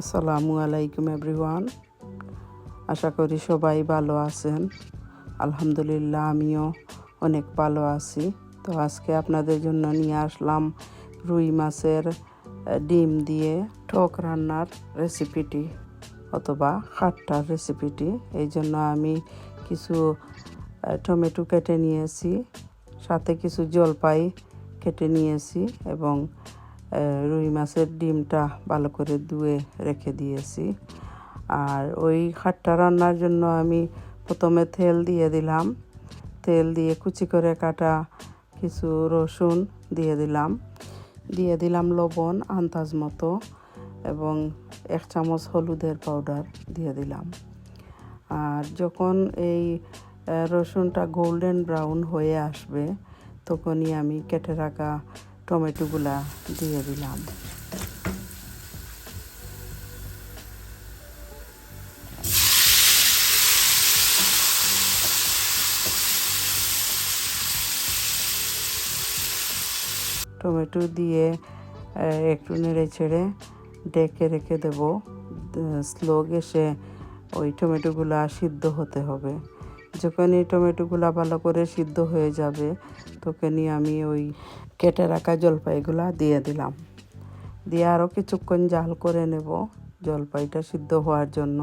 আসসালামু আলাইকুম এভরিওয়ান আশা করি সবাই ভালো আছেন। আলহামদুলিল্লাহ, আমিও অনেক ভালো আছি। তো আজকে আপনাদের জন্য নিয়ে আসলাম রুই মাছের ডিম দিয়ে টক রান্নার রেসিপিটি অথবা খাট্টার রেসিপিটি এই জন্য আমি কিছু টমেটো কেটে নিয়েছি, সাথে কিছু জলপাই কেটে নিয়েছি এবং রুই মাছের ডিমটা ভালো করে ধুয়ে রেখে দিয়েছি। আর ওই খাট্টা রান্নার জন্য আমি প্রথমে তেল দিয়ে দিলাম। তেল দিয়ে কুচি করে কাটা কিছু রসুন দিয়ে দিলাম। দিয়ে দিলাম লবণ আন্দাজ মতো এবং এক চামচ হলুদের পাউডার দিয়ে দিলাম। আর যখন এই রসুনটা গোল্ডেন ব্রাউন হয়ে আসবে, তখনই আমি কেটে রাখা টমেটোগুলা দিয়ে দিলাম। টমেটো দিয়ে একটু নেড়ে ছেড়ে ডেকে রেখে দেব। স্লো গ্যাসে ওই টমেটোগুলা সিদ্ধ হতে হবে। যখনই টমেটোগুলা ভালো করে সিদ্ধ হয়ে যাবে, তখনই আমি ওই কেটে রাখা জলপাইগুলা দিয়ে দিলাম। দিয়ে আরও কিছুক্ষণ জাল করে নেব জলপাইটা সিদ্ধ হওয়ার জন্য।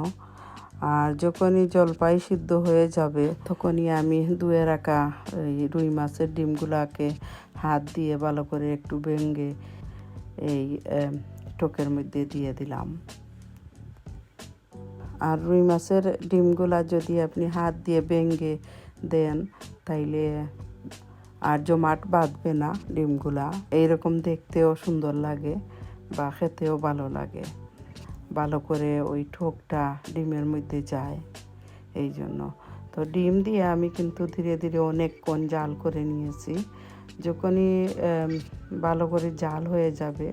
আর যখনই জলপাই সিদ্ধ হয়ে যাবে, তখনই আমি ধুয়ে রাখা এই রুই মাছের ডিমগুলাকে হাত দিয়ে ভালো করে একটু ভেঙে এই টোকের মধ্যে দিয়ে দিলাম। আর রুই মাছের ডিমগুলা যদি আপনি হাত দিয়ে ভেঙে দেন, তাইলে আর জমাট বাঁধবে না ডিমগুলা, এইরকম দেখতেও সুন্দর লাগে বা খেতেও ভালো লাগে। ভালো করে ওই ঠোকটা ডিমের মধ্যে যায়, এই জন্য। তো ডিম দিয়ে আমি কিন্তু ধীরে ধীরে অনেকক্ষণ জাল করে নিয়েছি। যখনই ভালো করে জাল হয়ে যাবে,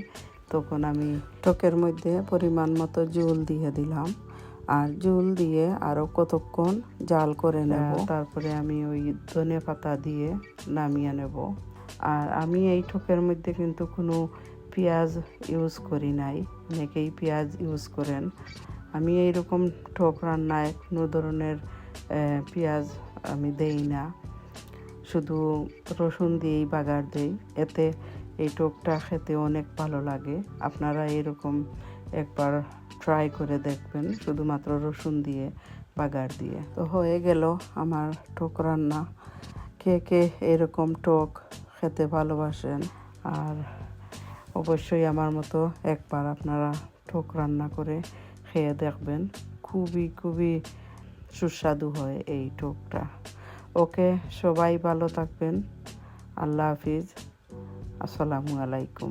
তখন আমি টকের মধ্যে পরিমাণ মতো জল দিয়ে দিলাম। আর জল দিয়ে আরও কতক্ষণ জাল করে নেব। তারপরে আমি ওই ধনে পাতা দিয়ে নামিয়ে নেব। আর আমি এই ঠোকের মধ্যে কিন্তু কোনো পেঁয়াজ ইউজ করি নাই। অনেকেই পেঁয়াজ ইউজ করেন। আমি এইরকম ঠোক রান্নায় কোনো ধরনের পেঁয়াজ আমি দেই না। শুধু রসুন দিয়েই বাগার দেই। এতে এই টোকটা খেতে অনেক ভালো লাগে। আপনারা এরকম একবার ট্রাই করে দেখবেন, শুধুমাত্র রসুন দিয়ে বাগার দিয়ে। তো হয়ে গেল আমার টোক রান্না। কে কে এরকম টোক খেতে ভালোবাসেন, আর অবশ্যই আমার মতো একবার আপনারা টোক রান্না করে খেয়ে দেখবেন। খুবই খুবই সুস্বাদু হয় এই টোকটা। ওকে, সবাই ভালো থাকবেন। আল্লাহ হাফিজ। আসসালামু আলাইকুম।